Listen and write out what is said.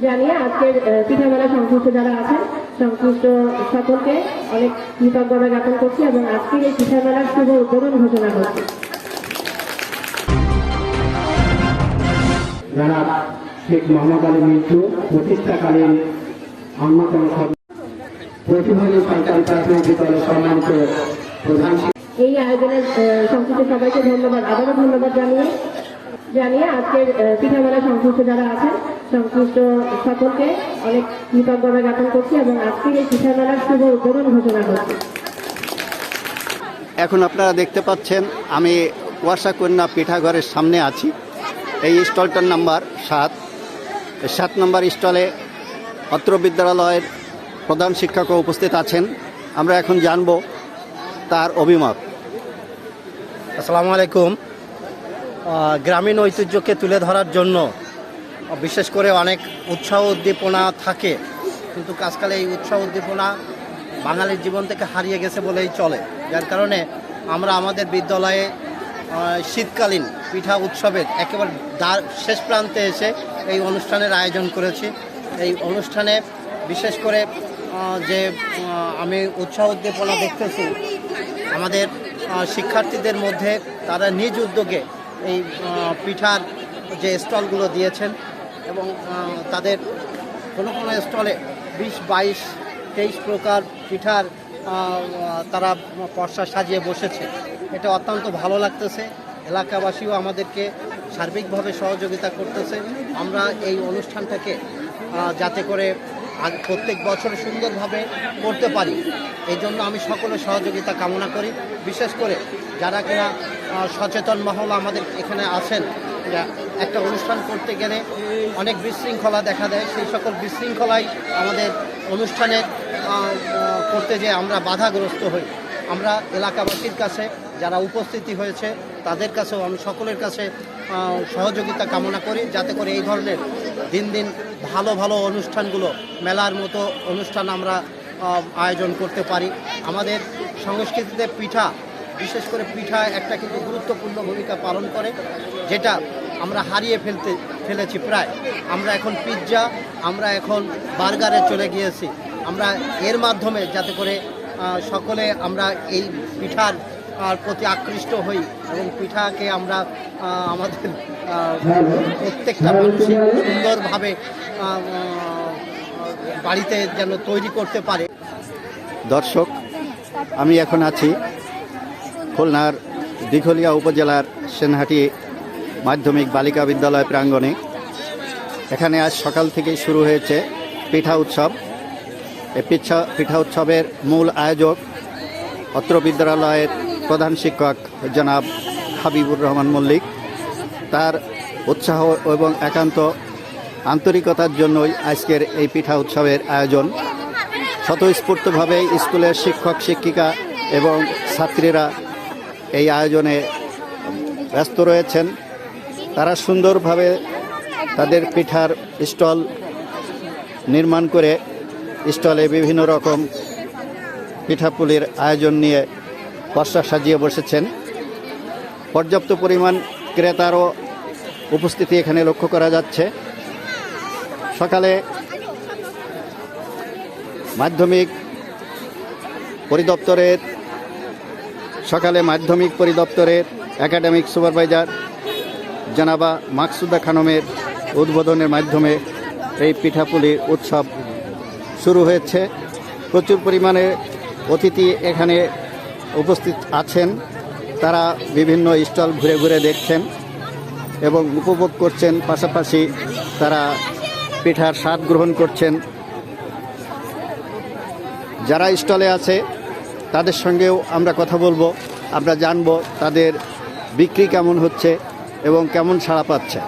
জানিয়ে আজকের আহ, পিঠা সংশ্লিষ্ট যারা আছেন সংশ্লিষ্ট সকলকে অনেক কৃতজ্ঞতা জ্ঞাপন করছি এবং আজকের এই পিঠা মেলার শুভ উদ্বোধন ঘোষণা করছি। জনাব শেখ মোহাম্মদ আলী মিন্টু প্রতিষ্ঠাকালীন অন্যতম সরকারি প্রাথমিক বিদ্যালয় সম্মানিত প্রধান এই আয়োজনের সংশ্লিষ্ট সবাইকে ধন্যবাদ আবারও ধন্যবাদ জানিয়ে জানিয়ে আজকের আহ, পিঠা সংশ্লিষ্ট যারা আছেন সংশ্লিষ্ট সকলকে অনেক কৃতজ্ঞতা জ্ঞাপন করছি এবং আজকের এই পিঠা মেলার শুভ উদ্বোধন ঘোষণা করছি। এখন আপনারা দেখতে পাচ্ছেন আমি কুয়াশা কন্যা পিঠাঘরের সামনে আছি। এই স্টলটার নাম্বার সাত। সাত নম্বর স্টলে অত্র বিদ্যালয়ের প্রধান শিক্ষকও উপস্থিত আছেন। আমরা এখন জানব তার অভিমত। আসসালামু আলাইকুম। গ্রামীণ ঐতিহ্যকে তুলে ধরার জন্য বিশেষ করে অনেক উৎসাহ উদ্দীপনা থাকে। কিন্তু আজকাল এই উৎসাহ উদ্দীপনা বাঙালির জীবন থেকে হারিয়ে গেছে বলেই চলে। যার কারণে আমরা আমাদের বিদ্যালয়ে শীতকালীন পিঠা উৎসবের একেবারে শেষ প্রান্তে এসে এই অনুষ্ঠানের আয়োজন করেছি। এই অনুষ্ঠানে বিশেষ করে যে আমি উৎসাহ উদ্দীপনা দেখতেছি, আমাদের শিক্ষার্থীদের মধ্যে তারা নিজ উদ্যোগে এই পিঠার যে স্টলগুলো দিয়েছেন এবং তাদের কোনো কোনো স্টলে বিশ, বাইশ, তেইশ প্রকার পিঠার তারা পর্সা সাজিয়ে বসেছে। এটা অত্যন্ত ভালো লাগতেছে। এলাকাবাসীও আমাদেরকে সার্বিকভাবে সহযোগিতা করতেছে। আমরা এই অনুষ্ঠানটাকে যাতে করে প্রত্যেক বছর সুন্দরভাবে করতে পারি। এই জন্য আমি সকলের সহযোগিতা কামনা করি। বিশেষ করে যারা কিনা সচেতন মহল আমাদের এখানে আছেন যা একটা অনুষ্ঠান করতে গেলে অনেক বিশৃঙ্খলা দেখা দেয়। সেই সকল বিশৃঙ্খলাই আমাদের অনুষ্ঠানের করতে যে আমরা বাধাগ্রস্ত হই। আমরা এলাকাবাসীর কাছে যারা উপস্থিতি হয়েছে, তাদের কাছেও আমি সকলের কাছে সহযোগিতা কামনা করি। যাতে করে এই ধরনের দিন দিন ভালো ভালো অনুষ্ঠানগুলো, মেলার মতো অনুষ্ঠান আমরা আয়োজন করতে পারি। আমাদের সংস্কৃতিতে পিঠা বিশেষ করে পিঠা একটা কিন্তু গুরুত্বপূর্ণ ভূমিকা পালন করে, যেটা আমরা হারিয়ে ফেলতে, ফেলেছি প্রায়। আমরা এখন পিৎজা আমরা এখন বার্গারে চলে গিয়েছি। আমরা এর মাধ্যমে যাতে করে সকলে আমরা এই পিঠার প্রতি আকৃষ্ট হই এবং পিঠাকে আমরা আমাদের প্রত্যেকটা মানুষই সুন্দরভাবে বাড়িতে যেন তৈরি করতে পারে। দর্শক, আমি এখন আছি খুলনার দিঘলিয়া উপজেলার সেনহাটি মাধ্যমিক বালিকা বিদ্যালয় প্রাঙ্গণে। এখানে আজ সকাল থেকেই শুরু হয়েছে পিঠা উৎসব। এই পিঠা পিঠা উৎসবের মূল আয়োজক অত্র বিদ্যালয়ের প্রধান শিক্ষক জনাব হাবিবুর রহমান মল্লিক। তার উৎসাহ এবং একান্ত আন্তরিকতার জন্যই আজকের এই পিঠা উৎসবের আয়োজন। স্বতঃস্ফূর্তভাবে স্কুলের শিক্ষক, শিক্ষিকা এবং ছাত্রীরা এই আয়োজনে ব্যস্ত রয়েছেন। তারা সুন্দরভাবে তাদের পিঠার স্টল নির্মাণ করে স্টলে বিভিন্ন রকম পিঠাপুলির আয়োজন নিয়ে পর্সা সাজিয়ে বসেছেন। পর্যাপ্ত পরিমাণ ক্রেতারও উপস্থিতি এখানে লক্ষ্য করা যাচ্ছে। সকালে মাধ্যমিক পরিদপ্তরের সকালে মাধ্যমিক পরিদপ্তরের একাডেমিক সুপারভাইজার জানাবা মাকসুদা খানমের উদ্বোধনের মাধ্যমে এই পিঠাপুলি উৎসব শুরু হয়েছে। প্রচুর পরিমাণে অতিথি এখানে উপস্থিত আছেন। তারা বিভিন্ন স্টল ঘুরে ঘুরে দেখছেন এবং উপভোগ করছেন। পাশাপাশি তারা পিঠার স্বাদ গ্রহণ করছেন। যারা স্টলে আছে তাদের সঙ্গেও আমরা কথা বলব, আমরা জানব তাদের বিক্রি কেমন হচ্ছে এবং কেমন সাড়া পাচ্ছে।